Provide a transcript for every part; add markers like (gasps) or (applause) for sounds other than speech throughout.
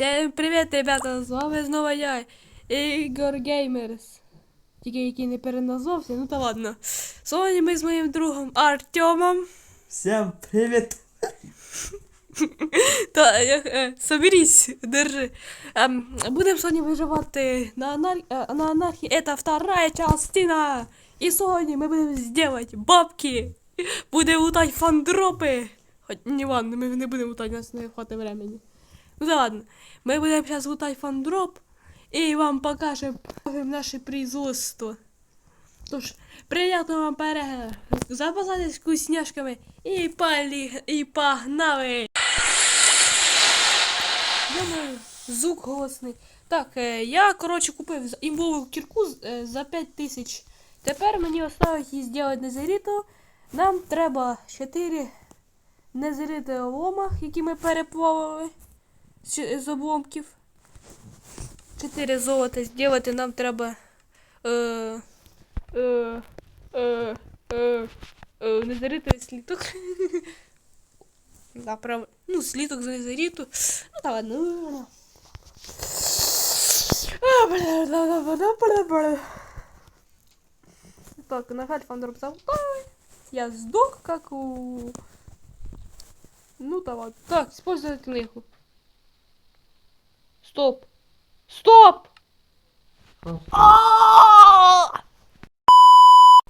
Всем привіт, ребята! З вами знову я, Ігор Геймерс. Тільки який не переназвався, ну та ладно. Сьогодні ми з моїм другом Артемом. Всем привет! (laughs) Та я, е, соберись, держи. Ем, будемо сьогодні виживати на, анар... е, на анархії. Це вторая частина. І сьогодні ми будемо зробити бабки. Будемо лутати фандропи. Хоч не ладно, ми не будемо лутати, у нас не хватить времени. Ну ладно. Ми будемо зараз лутати фандроп і вам покажемо наше производство. Тож, приятного вам перегляду. Запасайтесь вкусняшками і, палі... і погнали! Думаю, звук голосний. Так, е, я, коротше, купив імбову кірку за 5 тисяч. Тепер мені осталось її зробити незеріту. Нам треба 4 незеріти облома, які ми переплавили з, ч- з обломків. 4 золота зробити нам треба. Е, е, е, е, е, незеритовий сліток. Да, прав... Ну, сліток з незеріту. Ну, та ладно. ну, ладно. А, бля, бля, бля, бля, бля, бля. Так, нагадь фандроп залтай. Я сдох, как у... Ну, та ладно. Так, использовать книгу. Стоп. Стоп!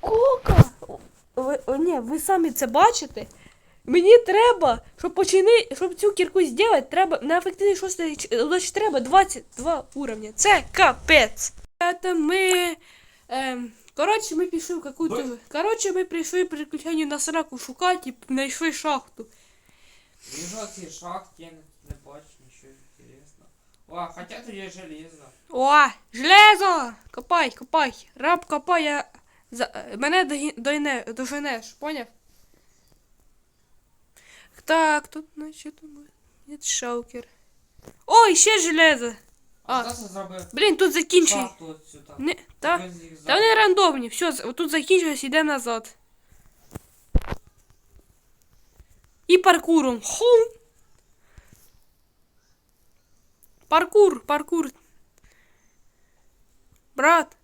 Кока! Ви, ні, ви самі це бачите? Мені треба, щоб почини, щоб цю кірку зробити, треба на ефективний шостий лише треба 22 уровня. Це капець. Це ми. Ем, коротше, ми пішли в какую-то. Коротше, ми прийшли приключення на сраку шукати і знайшли шахту. Вижу ці шахти, я не, бачу. О, хотя тут є железо. О, железо! Копай, копай. Раб копай, я. За... е, Мене дойне, доженеш, поняв? Так, тут, значить, Нет, шалкер. Ой, ще железо! А, А. Блін, тут сюди. Не, та, та вони рандомні. Все, тут закінчилось, іде назад. І паркуром. Хум! Паркур, паркур. Брат.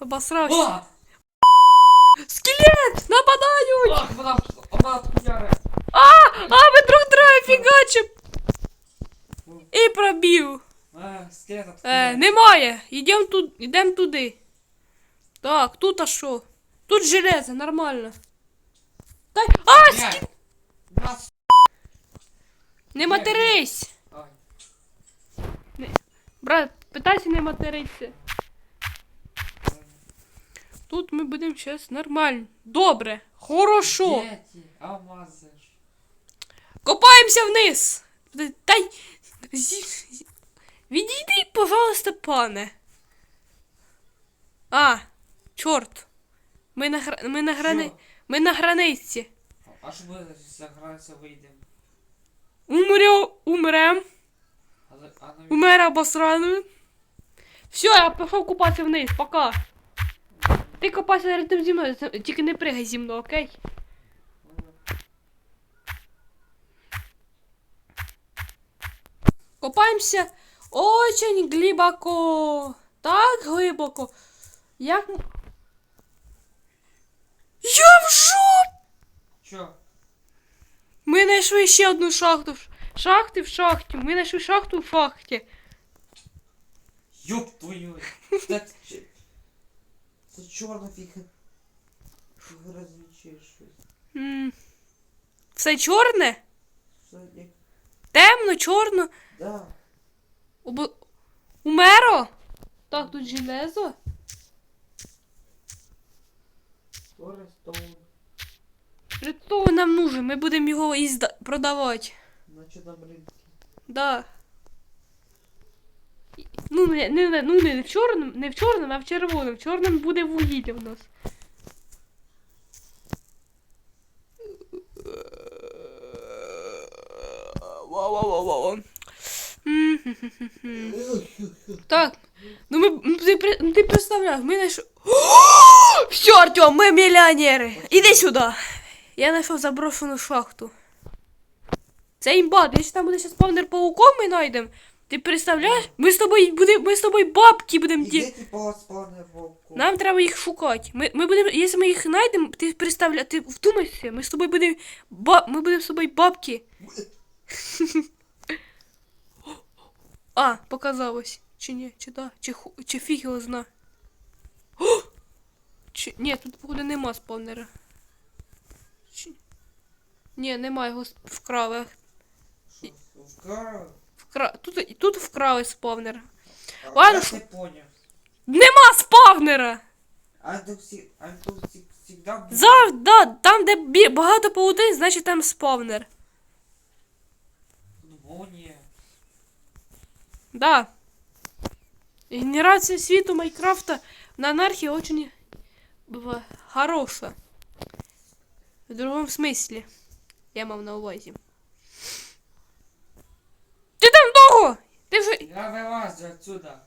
Обосрався. О! Скелет! Нападають! Ах, вона, вона хуяре. А, ми друг друга фігачим! І пробив. Е, скелет Е, немає. Йдем тут, йдем туди. Так, тут а що? Тут железо, нормально. Так, а. Нас... Не матерись! Ай. Брат, питайся не материтися. Тут ми будемо зараз нормально. Добре, хорошо. Де алмази? Копаємося вниз. Дай. Відійди, пожалуйста, пане. А, чорт. Ми на, гра... ми на, грани... Ми на границі. А що буде, заграється, вийдемо? Умрем, умрем. Умер обосраний. Все, я пішов купатися вниз, пока. Ти копайся рядом зі мною, тільки не пригай зі мною, окей? Копаємося очень глибоко. Так глибоко. Як. Я в жоп! Чо? Ми знайшли ще одну шахту. Шахти в шахті. Ми знайшли шахту в шахті. Ёб твою. Це, чорна фіга. Щось. М. Все чорне? Як... Темно, чорно. Да. Обо... Умеро? Так, тут железо. Форестоун. Що нам нужен? Ми будемо його і зда... продавати. Наче на ринку. Да. Ну, не, не, не, ну, не в чорному, не в чорному, а в червоному. В чорному буде вугілля в нас. Вау-вау-вау-вау. Так, ну ми, ну, ти, ну, ти представляєш, ми знайшли... Все, Артем, ми мільйонери. Іди сюди. Я знайшов заброшену шахту. Це імба, якщо там буде ще спавнер пауком ми знайдемо. Ти представляєш? Ми з тобою будем, ми з тобою бабки будемо ді... Нам треба їх шукати. Ми, ми будемо, якщо ми їх знайдемо, ти представля, ти вдумайся, ми з тобою будемо ба, ми будемо з тобою бабки. А, показалось. Чи ні, чи да, чи, ху, чи фіг його зна. Чи, ні, тут походу нема спавнера. Чи... Ні, нема його с- вкрали. Вкра... Тут, тут вкрали спавнер. А Ладно, я не поняв. Нема спавнера! А тут всі, а тут всі, всегда буде. Зав, да, там, де бі- багато паутин, значить там спавнер. Ні. Да. Генерация світу Майнкрафта на анархии очень бывает хороша. В другом смысле. Я мав на увазі. довго? Ти вже... Я вилазю отсюда.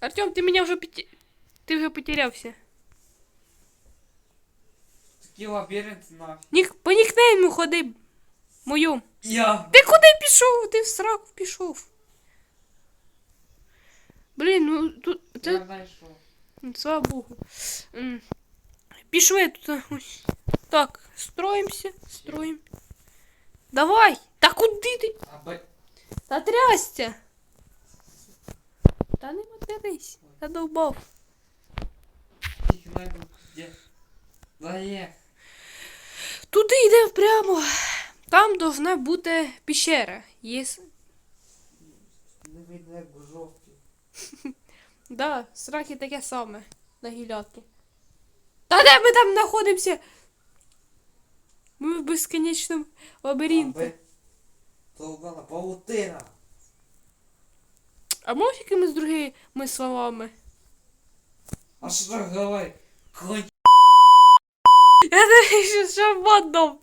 Артем, ти мене вже поте... Ти вже потерявся. Такий лабіринт нафіг. Нік... По нікнейму ходи. Мою. Я. Ти куди пішов? Ти в сраку пішов. Блін, ну тут. Це... Я знайшов. М, Слава Богу. М, Пішли тут. а, ось. Так, строїмося, строїм. Давай! Та куди ти? А б... Та трясся! Та не матерись, я довбав. Туди йдемо прямо. Там должна бути пещера. Єс... Не видно як жовтий. (laughs) Да, страхи таке саме на гілятки. Та де ми там знаходимося? Ми в безконечному лабіринті. Довбана паутина. А може якимись другими словами? А що так говори? Конь. Я не що, модно.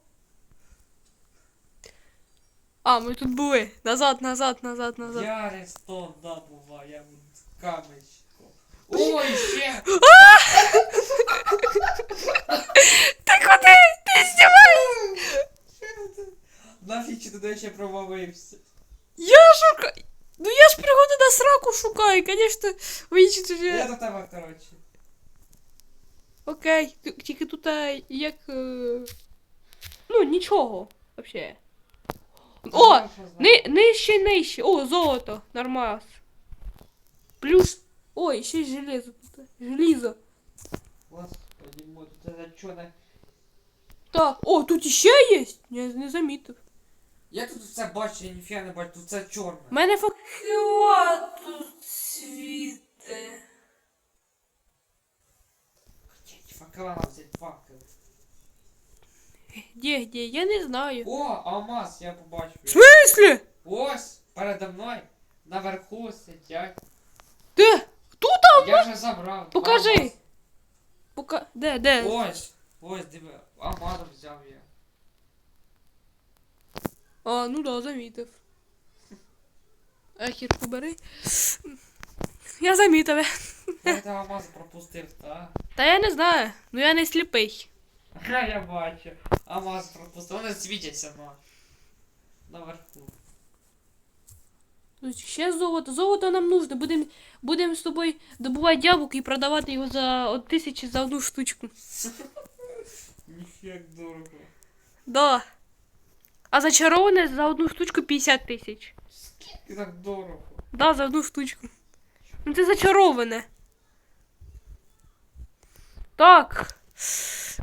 А, ми тут були. Назад, назад, назад, назад. Я Рестон, да, я буду камечком. Ой, ще! Ти куди? Ти знімаєш? Нафіг чи туди ще провалився? Я шукаю. Ну я ж пригоди на сраку шукаю, звісно, вичити Я вже. до тебе, коротше. Окей, т- тільки тут е, як. е, Ну, нічого. Вообще. О! Знаєш, що знаю? Ни, нижче, нижче. О, золото. Нормас. Плюс. Ой, ще й железо тут. Желізо. Господи мой, тут это чё на... Так, о, тут іще є? Я не замітив. Я тут все бачу, я ніфіга не бачу, тут все чорне. У мене факела тут світе. Хотіть факела нам взять факел. Де, де? Я не знаю. О, алмаз, я побачив. В смислі? Ось, передо мною, наверху сидять. Де? Тут? Я вже забрав. Покажи. алмаз. Пока... Де, де? Ось, ось, диви, алмазом взяв я. А, ну да, замітив. А кірку бери. Я замітив. Я тебе алмаз пропустив, так? Та я не знаю. Ну я не сліпий. Ха, (laughs) я бачу. Алмаз пропустив, вони світяться на... Наверху. Тут ще золото. Золото нам нужно. Будемо будем з тобою добувати яблук і продавати його за от тисячі за одну штучку. (laughs) Ніфіг дорого. Да. А зачароване за одну штучку 50 тисяч. Скільки так дорого? Да, за одну штучку. Ну це зачароване. Так.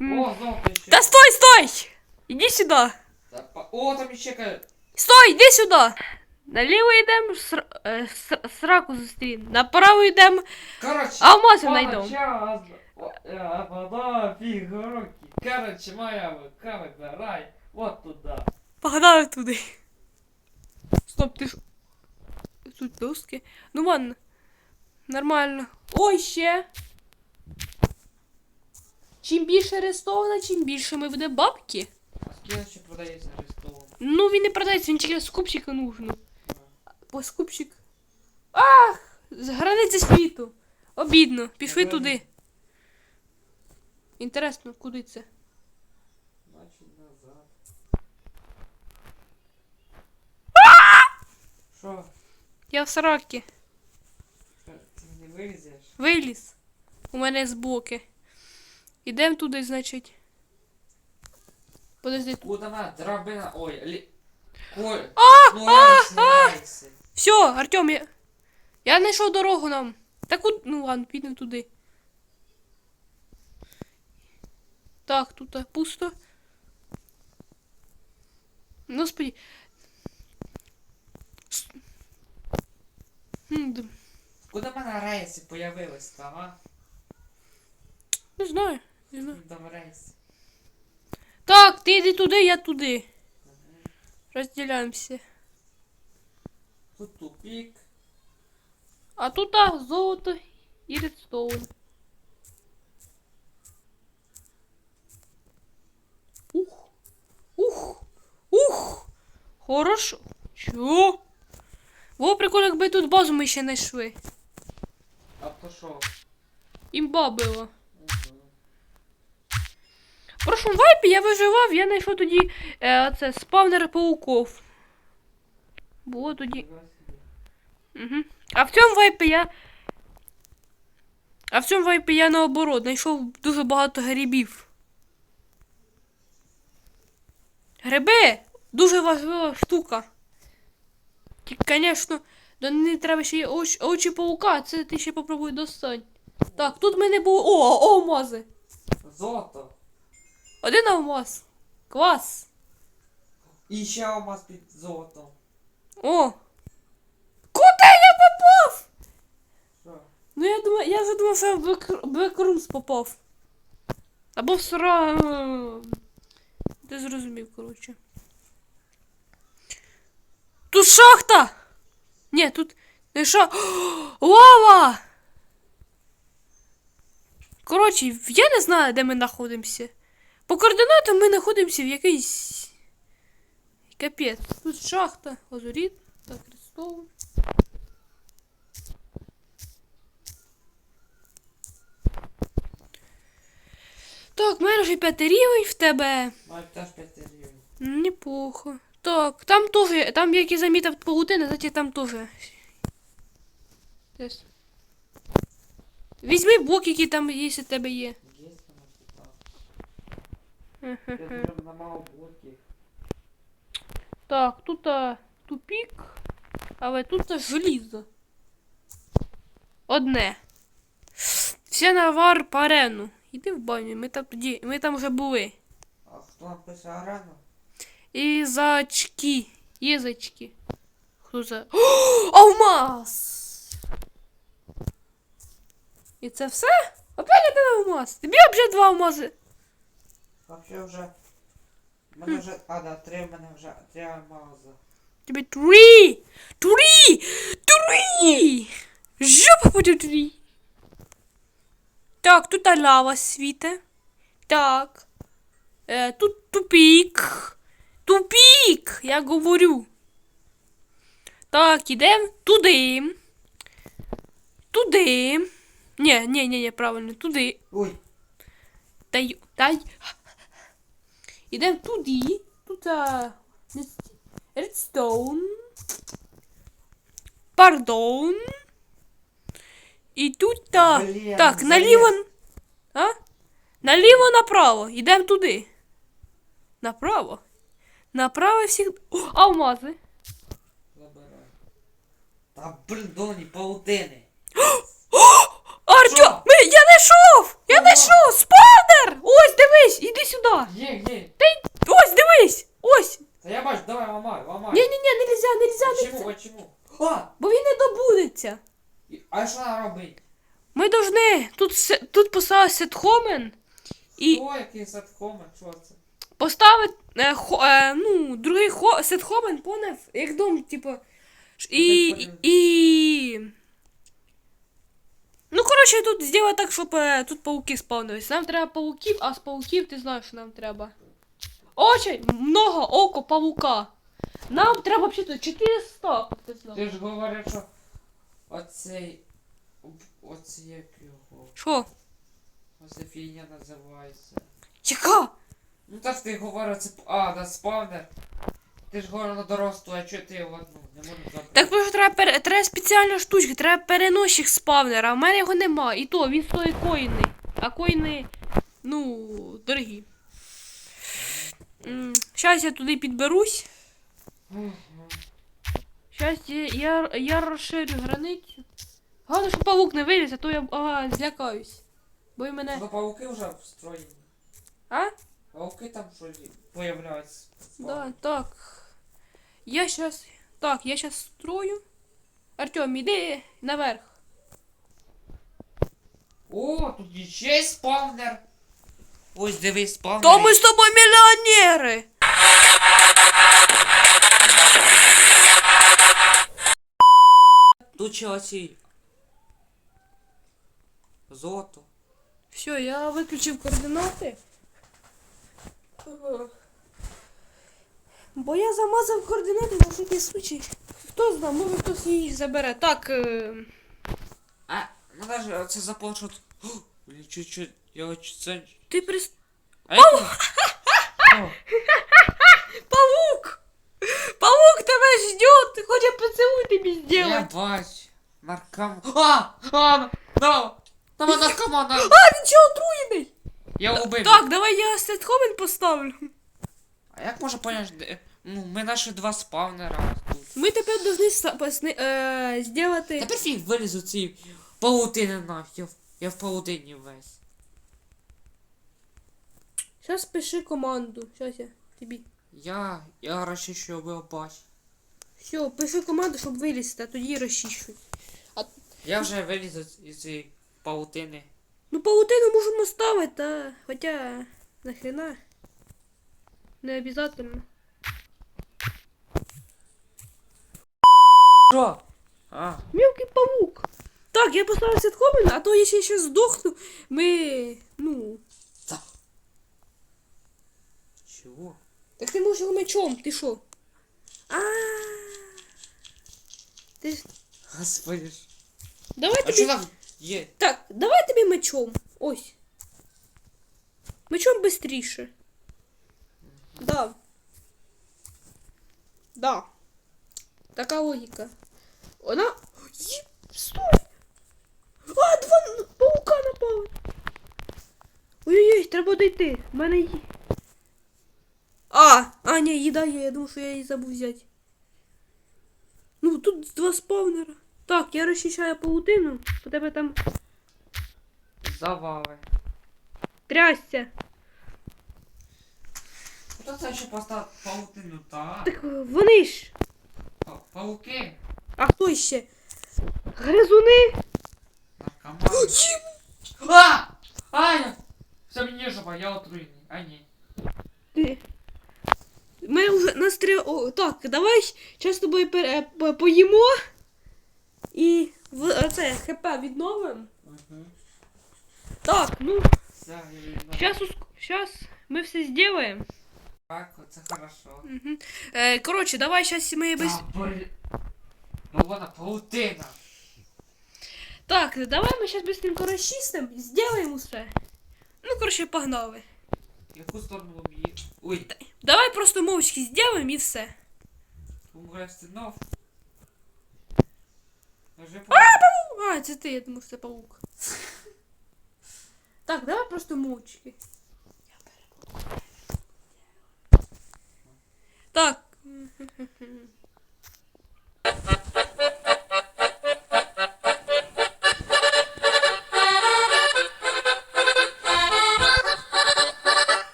О, золото ще. Та стой, стой! Іди сюди. Та па- О, там ще ка- Стой, іди сюди. Наліво йдемо, ср... е, с- сраку зустрінемо. Направо йдемо, Короче, алмази знайдемо. Сейчас, а вода, фигурки. Короче, моя рука выбирай вот туда. Погнали туди. Стоп, ти ж. Тут доски. Ну ладно. Нормально. Ой, ще. Чим більше арестовано, чим більше ми буде бабки. А сколько ще продається арестован? Ну він не продається, він тільки з купчика нужно. Бо скупчик. Ах! З границі світу. Обідно. Пішли туди. Інтересно, куди це? Значить назад. Що? Я в сракі. Ти не вилізеш? Виліз. У мене збоки. Ідем туди, значить. Подожди. Куда на драбина. Ой, лі... Коль. А! Ну, рейси, рейси. Все, Артем, я. Я знайшов дорогу нам. Так от, ну ладно, підемо туди. Так, тут а, пусто. Господи. М, д- Куда в мене рейси появились там, а? Не знаю. Не знаю. Там рейси. Так, ти йди туди, я туди. Розділяємося. Тут тупик. А тут а, золото і редстоун. Ух. Ух. Ух. Хорошо. Чо? Во, прикольно, якби тут базу ми ще знайшли. А то що? Імба. Мгм. В прошлому вайпі я виживав, я знайшов тоді е, це, спавнер пауков. Було тоді. Угу. А в цьому вайпі я. А в цьому вайпі я наоборот знайшов дуже багато грибів. Гриби дуже важлива штука. Звісно, до не треба ще й очі, очі паука, це ти ще попробуй достань. Так, тут в мене було. О, алмази! Золото. Один алмаз. Клас! І ще алмаз під золотом. О! Куди я попав? Що? Ну я думаю, я вже думав, що я в Black- Black Rooms попав. Або в сра. Ти зрозумів, коротше. Тут шахта! Ні, тут не шахта. Лава! Коротше, я не знаю, де ми знаходимося. По координатам ми знаходимося в якийсь. Капець. Тут шахта, лазурит, так, крестову. Так, в мене вже п'ятий рівень в тебе. Теж п'яти рівень. М, Неплохо. Так, там теж, там як я замітив паутини, значить там теж. Десь. Візьми блок, який там є, у тебе є. Так, тут а, тупік, але тут а, желізо. Одне. Все на вар парену. Іди в баню, ми там тоді, ми там вже були. А хто пише арену? І зачки. Язички. Хто за. О, (gasps) алмаз! І це все? Опять один алмаз. Тобі вже два алмази. Вообще вже. в Мене вже. А, да, три в мене вже три алмаза. Тобі три! Три! Три! Жопа буде три! Так, тут лава світе. Так. Е, тут тупік. Тупік! Я говорю. Так, ідем туди. Туди. Ні, ні, ні, ні, правильно, туди. Ой, Дай. Дай. Ідем туди. Тут а, Redstone. Пардон. І тут а, Блін, так, наліво. А? Наліво направо. Ідем туди. Направо. Направо всіх. О, алмази. забирай. Та блін, паутини. Артем! Я знайшов! Я знайшов! Спадер! Ось, дивись! Іди сюди! Є, є. Та й- Ось, дивись! Ось! Та я бачу, давай, ламай, ламай. Ні, ні, ні, нельзя, нельзя, нельзя. Чому, а чому? А! Бо він не добудеться. І- А що нам робить? Ми должны тут, се- тут поставити сетхомен і О, який садкома, що це? Поставити е, хо, е, ну, другий хо, сетхомен, поняв? Як дом, типу. І, і, і... Ну, коротше, тут зробити так, щоб е, тут пауки спавнились. Нам треба пауків, а з пауків ти знаєш, що нам треба. Очень много око павука. Нам треба взагалі 400. Ти знав. Ти ж говориш, що оцей. Оцей як його. Що? Оце фігня називається. Яка? Ну так ти говорив, це. А, да, спавнер. Ти ж говорила дорослу, а чого ти одну? Не можу забрати. Так що треба, пере... треба спеціальна штучка, треба переносчик спавнера, а в мене його нема. І то він стоїть коїни. А коїни, ну, дорогі. Зараз я туди підберусь. Мгм. Зараз я, я, я розширю границю. Головне, щоб павук не виліз, а то я ага, злякаюсь. Бо й мене. Ну, пауки вже встроєні. А? Пауки там щось появляються. Да, так. Я сейчас. Так, я сейчас строю. Артем, іди наверх. О, тут ще є спавнер. Ось дивись спавнер. То ми з тобою мільйонери! Тут ще оці. Золото. Все, я виключив координати. Бо я замазав координати на всякий случай. Хто знає, може хтось їх забере. Так. Е... А, ну даже це заплачу. Блін, чуть-чуть. Я це. Ти прис... А О, (laughs) Павук! Павук тебе ждет! Хоче поцілуй тобі Я сделать. бачу. Наркоман. А! А! Там наркомана! А, він ще отруєний! Я убив. Так, давай я сетхомен поставлю. А як можна поняти, де... Ну, ми наші два спавнера тут. Ми тепер должны ста- посни- е, сделати... Тепер фіг вилізу ці паутини нафіг. Я в- Я в паутині весь. Сейчас пиши команду. Сейчас я тобі. Я. Я розчищу ви бачу. Все, пиши команду, щоб вилізти, а тоді розчищуй. Я вже виліз із- із цієї паутини. Ну, паутину можемо ставити, та... Хоча... Нахрена? Не обязательно. Що? А, Мелкий паук. Так, я поставив сетхомен, а то я ще здохну. Ми... Ну... та. Чого? Так ти можеш його мечом, ти що? А. Ти... ж- Господи ж. Давай А тобі... є? Так, давай тобі мечом. Ось. Мечом быстріше. Да. Да. Така логіка. Вона. Є... Стой! А, два паука напали. Ой-ой-ой, треба дойти. В мене є. А, а, ні, їда є, я думав, що я її забув взяти. Ну, тут два спавнера. Так, я розчищаю паутину, у тебе там Завали. трясся. Хто це ще поставив паутину, та? Так вони ж. Па- Пауки? А хто ще? Гризуни? Наркомани. А! Аня! Все мені жопа, я отруєний. А ні. Ти. Ми вже нас три. О, так, давай зараз з тобою пер... е, поїмо. І в це ХП відновимо. Угу. Так, ну, Все, я сейчас ми все зробимо. Так, це хорошо. Угу. Е, коротше, давай зараз ми без. Та, блін. Ну вона паутина. Так, давай ми зараз быстренько розчистимо, зробимо все. Ну, коротше, погнали. Яку сторону об'ї... Ой, Давай просто мовчки зробимо і все. умре стінов. А, це ти, я думав, це паук. Так, давай просто мовчки. Так.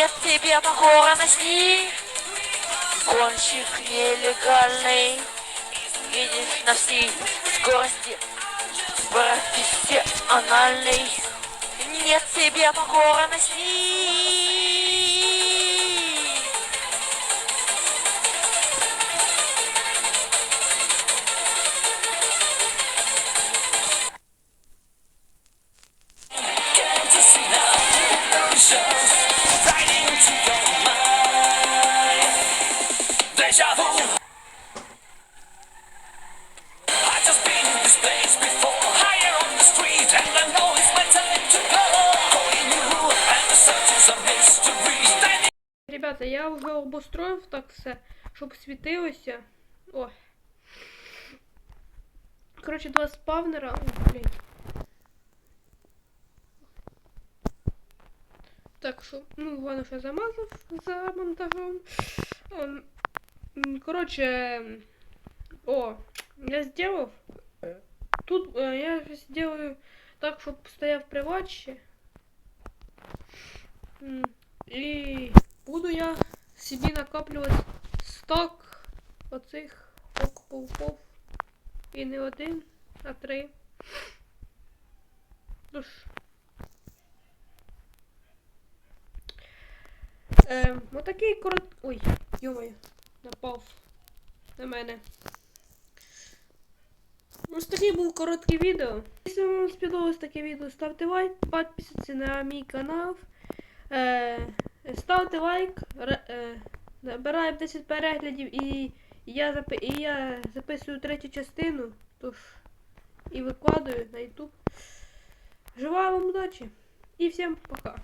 Нет тебе покорности Гонщик нелегальный. Видишь на всей скорости Профессиональный. Нет тебе покорности Ребята, я вже обустроїв так все, щоб світилося. О. Коротше, два спавнера. О, блядь. Так що, ну, воно ще замазав за монтажом. Ем, Коротше, о, я сделав. Тут е, я сделаю так, щоб стояв приватче. І буду я собі накоплювати сток оцих паук-пауков. І не один, а три. Тож. Ем, отакий корот... Ой, йомаю, напав на мене. Ось таке було коротке відео. Якщо вам сподобалось таке відео, ставте лайк, підписуйтесь на мій канал. Е, ставте лайк, е, набираємо 10 переглядів і я, запи- і я записую третю частину, тож і викладаю на YouTube. Желаю вам удачі і всім пока.